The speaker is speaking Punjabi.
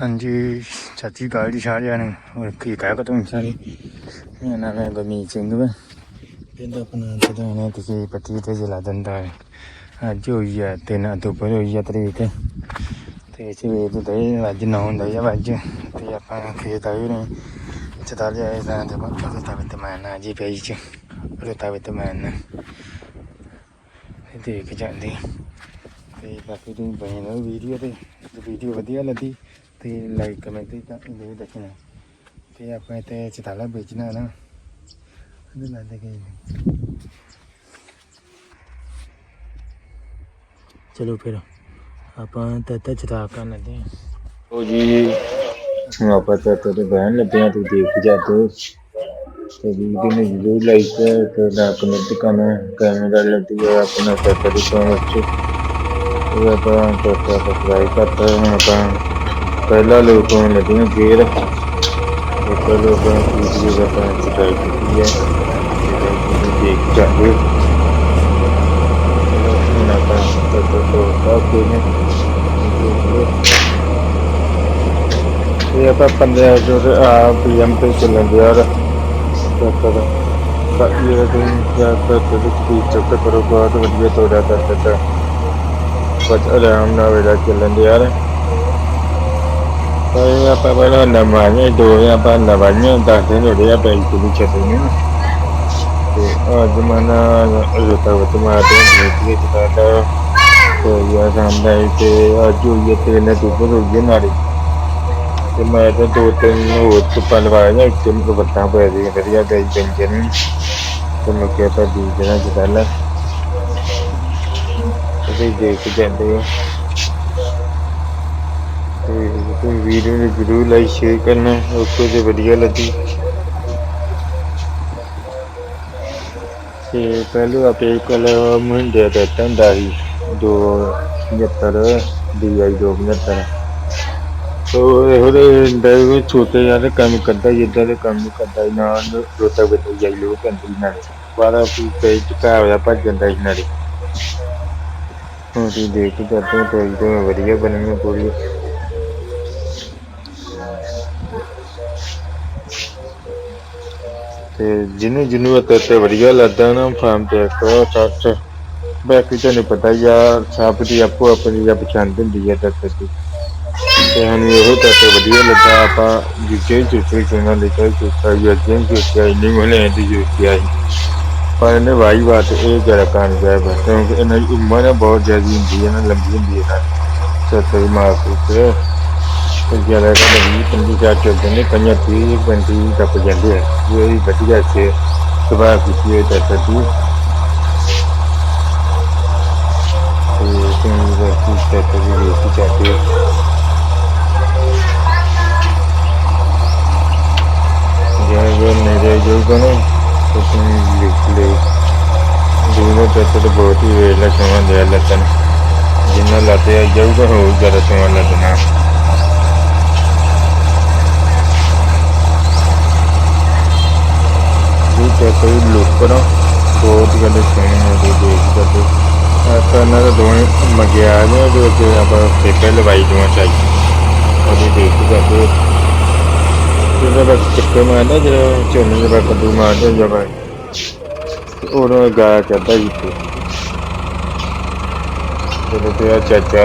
ਹਾਂਜੀ ਚਾਚੀ ਕਾਲ ਜੀ ਸਾਰਿਆਂ ਨੂੰ। ਹੋਰ ਕੀ ਕਹਿ ਕੋ ਤੁਸੀਂ ਸਾਰੇ? ਮੇਰਾ ਨਾਮ ਹੈ ਗੁਰਮੀਤ ਸਿੰਘ ਵਾ। ਪਿੰਡ ਆਪਣਾ ਤਦਾਣਾ ਕਿਸੇ ਪੱਤੀ ਤੇ ਜਿਲਾ ਦਿੰਦਾ ਹੈ। ਅੱਜ ਹੋਈ ਹੈ, ਤਿੰਨ ਅਕਤੂਬਰ ਹੋਈ ਹੈ ਤਰੀਕ। ਤੇ ਸਵੇਰ ਦੇ ਅੱਜ ਨੌ ਹੁੰਦਾ ਹੈ ਵੱਜ ਤੇ ਆਪਾਂ ਖੇਤ ਆਏ ਨੇ। ਚਤਾ ਲਿਆ ਇਹ ਤਾਂ ਤੇ ਬਾਪਾ ਤਾਂ ਤੇ ਮੈਂ ਨਾ ਜੀ ਪਈ ਚ। ਉਹ ਤਾਂ ਤੇ ਮੈਂ ਨਾ ਦੇਖ ਜਾਂਦੇ ਤੇ ਬਾਕੀ ਤੁਸੀਂ ਬਣੇ ਵੀਡੀਓ ਤੇ ਵੀਡੀਓ ਵਧੀਆ ਲੱਗੀ। ਤੇ ਲਾਈਕ ਕਮੈਂਟ ਤੇ ਤਾਂ ਇਹ ਦੱਸਣਾ। ਤੇ ਆਪਾਂ ਇੱਥੇ ਚਤਾਲਾ ਚਲੋ ਫਿਰ, ਆਪਾਂ ਤਾਂ ਤਾਂ ਚਤਾ ਕਰਨ ਲੱਗੇ ਹਾਂ। ਉਹ ਜੀ, ਹੁਣ ਆਪਾਂ ਤਾਂ ਤੇ ਬਹਿਣ ਲੱਗੇ ਆ ਤੂੰ ਦੇਖ ਜਾ ਤੂੰ ਤੇ ਵੀਡੀਓ ਨੂੰ ਜਰੂਰ ਲਾਈਕ ਕਰਨਾ ਕਮੈਂਟ ਕਰਨਾ ਕੈਮਰਾ ਲੱਗੀ ਹੈ, ਆਪਣਾ ਚੱਕਰ ਦੀ ਤੋਂ ਵਿੱਚ ਆਪਾਂ ਚੱਕਰ ਸਬਸਕ੍ਰਾਈਬ ਕਰਤਾ ਹੁਣ ਆਪਾਂ ਪਹਿਲਾ ਲੋਕ ਹੋਣ ਲੱਗੇ ਹਾਂ ਗੇਰ ਇਹ ਪਹਿਲਾ ਆਪਾਂ ਵੀਡੀਓ ਦਾ ਆਪਾਂ ਸਬਸਕ੍ਰਾਈਬ ਕੀਤੀ ਹੈ। ਦੇਖ ਜਾਂਦੇ ਹੁਣ ਆਪਾਂ ਚੱਕਰ ਤੋਂ ਸਭ ਕੁਝ ਇਹ ਆਪਾਂ 15 ਜੋ ਆ ਪੀਐਮ ਤੇ ਚੱਲਣ ਦਿਆ ਯਾਰ ਚੱਕਰ ਬਾਕੀ ਇਹ ਤੇ ਕਿਆ ਕਰਦੇ ਤੇ ਕੀ ਚੱਕਰ ਕਰੋ, ਬਹੁਤ ਵਧੀਆ ਤੋੜਾ ਕਰ ਦਿੱਤਾ ਬਸ ਆਰਾਮ ਨਾਲ ਵੇਲਾ ਚੱਲਣ ਦਿਆ ਯਾਰ ਕੋਈ ਆਪਾਂ ਪਹਿਲਾਂ ਨਵਾਂ ਦੋ ਆਪਾਂ ਨਵਾਂ ਦਸ ਦਿਨ ਹੋ ਗਏ ਆ ਬੈਂਕ ਦੀ ਛੱਡੀ ਨੂੰ ਤੇ ਆ ਜਮਾਨਾ ਰੋਤਾ ਵਤ ਮਾਰਦੇ ਦੇਖ ਕੇ ਚਲਾਦਾ ਤੇ ਯਾਰ ਸਾਹਮਣੇ ਤੇ ਅੱਜ ਹੋਈ ਹੈ ਤੇ ਨੇ ਦੁੱਧ ਹੋ ਗਈ ਨਾਲੇ ਤੇ ਮੈਂ ਤਾਂ ਦੋ ਤਿੰਨ ਹੋਰ ਧੁੱਪਾਂ ਲਵਾਇਆ ਨਾ ਇੱਕ ਨੂੰ ਬੱਤਾਂ ਪੈ ਗਈਆਂ ਵਧੀਆ ਗਈ ਪੈਂਜਨ ਤੇ ਮੈਂ ਕਿਹਾ ਤਾਂ ਦੀ ਜਣਾ ਜਦਾਲਾ ਤੇ ਦੇਖ ਜਾਂਦੇ ਹੋ ਤੇ ਕੋਈ ਵੀਡੀਓ ਨੂੰ ਜਰੂਰ ਲਾਈਕ ਸ਼ੇਅਰ ਕਰਨਾ ਓਕੇ ਤੇ ਵਧੀਆ ਲੱਗੀ ਤੇ ਪਹਿਲਾਂ ਆਪੇ ਕੋਲ ਮੁੰਡੇ ਦਾ ਟੰਡਾ ਸੀ ਦੋ 75 DI 275 ਸੋ ਇਹੋ ਜਿਹੇ ਡਰਾਈਵਰ ਛੋਟੇ ਯਾਰ ਕੰਮ ਕਰਦਾ ਜਿੱਦਾਂ ਦੇ ਕੰਮ ਨਹੀਂ ਕਰਦਾ ਸੀ, ਨਾ ਰੋਤਾ ਬਿੱਟ ਜਾਈ ਲੋ ਕੰਦੀ ਨਾਲ ਬਾਰਾ ਵੀ ਕਈ ਟਕਾ ਹੋਇਆ ਭੱਜ ਜਾਂਦਾ ਸੀ ਨਾਲੇ ਹੁਣ ਤੁਸੀਂ ਦੇਖ ਹੀ ਕਰਦੇ ਹੋ ਤੇ ਤੇ ਵਧੀਆ ਬਣਨੀ ਪੂਰੀ ਤੇ ਜਿਹਨੂੰ ਜਿਹਨੂੰ ਇਹ ਤੇ ਵਧੀਆ ਲੱਗਦਾ ਨਾ, ਫਾਰਮ ਤੇ ਕਰੋ ਸੱਚ ਬਾਕੀ ਤੁਹਾਨੂੰ ਪਤਾ ਹੀ ਆ ਸਭ ਦੀ ਆਪੋ ਆਪਣੀ ਆ ਪਛਾਣ ਹੁੰਦੀ ਹੈ ਤੇ। ਤੇ ਸਾਨੂੰ ਇਹੋ ਤੱਕ ਵਧੀਆ ਲੱਗਾ, ਆਪਾਂ ਜਿੱਕੇ ਚੁੱਕੇ ਚੁਣਾ ਲਿਖਿਆ ਚੁੱਕਾ ਵੀ ਜਿੰ ਚੁੱਕਿਆ ਇੰਨੀ ਮਹਲੇ ਦੀ ਚੁੱਕਿਆ ਸੀ ਪਰ ਇਹਨੇ ਵਾਈ ਬਾਤ ਇਹ ਜਰਾ ਕਾਨ ਹੈ ਕਿਉਂਕਿ ਇਹਨਾਂ ਦੀ ਉਮਰ ਬਹੁਤ ਜ਼ਿਆਦਾ ਹੁੰਦੀ ਹੈ ਨਾ ਲੰਬੀ ਹੁੰਦੀ ਹੈ ਨਾ ਸੱਤਰ ਮਾਸ ਉੱਤੇ ਤੇ ਜਿਹੜਾ ਕਹਿੰਦੇ ਵੀ ਪੰਜੀ ਚਾਰ ਚੱਲਦੇ ਨੇ ਪੰਜਾਂ ਤੀਹ, ਪੈਂਤੀ ਟੱਪ ਜਾਂਦੇ ਆ। ਇਹ ਵੀ ਵਧੀਆ ਸੇ। ਸੁਭਾਅ ਕੀਤੀ ਹੈ ਤਾਂ ਸੱਤੀ ਤੇ ਤੁਸੀਂ ਬਸ ਇਸ ਤੇ ਵੀ ਵੇਖ ਚਾਹਤੇ ਹੋ ਜੇ ਮੇਰੇ ਜੋ ਕੋਨੇ ਤੁਸੀਂ ਲਿਖ ਲੈ। ਦੋਨੋਂ ਤੱਤ ਤੇ ਬਹੁਤ ਹੀ ਵੇਲਾ ਸਮਾਂ ਦੇ ਲੱਤਨ ਜਿੰਨਾ ਲੱਤੇ ਜਾਊਗਾ ਹੋ ਜਰਾ ਸਮਾਂ ਲੱਦਣਾ ਇਹ ਤੇ ਕੋਈ ਲੋਕਣਾ ਬਹੁਤ ਗੱਲ ਸੁਣੀ ਹੋ ਦੇ ਦੇਖ ਕਰਦੇ ਆਪਾਂ ਇਹਨਾਂ ਦਾ ਦੋਵੇਂ ਮਗਿਆ ਨੇ ਜੋ ਕਿ ਆਪਾਂ ਫੇਪੇ ਲਵਾਈ ਦੋਵਾਂ ਚਾਹੀਏ ਉਹਦੀ ਦੇਖ ਕਰਦੇ ਜਿਹੜਾ ਬਸ ਚੱਕੇ ਮਾਰਦਾ ਜਿਹੜਾ ਝੋਨੇ ਦੇ ਬਾਅਦ ਕੱਦੂ ਮਾਰਦਾ ਜਬਾ ਉਹਨੂੰ ਗਾਇਆ ਕਰਦਾ ਜੀ। ਤੇ ਜਦੋਂ ਤੇ ਆ ਚਾਚਾ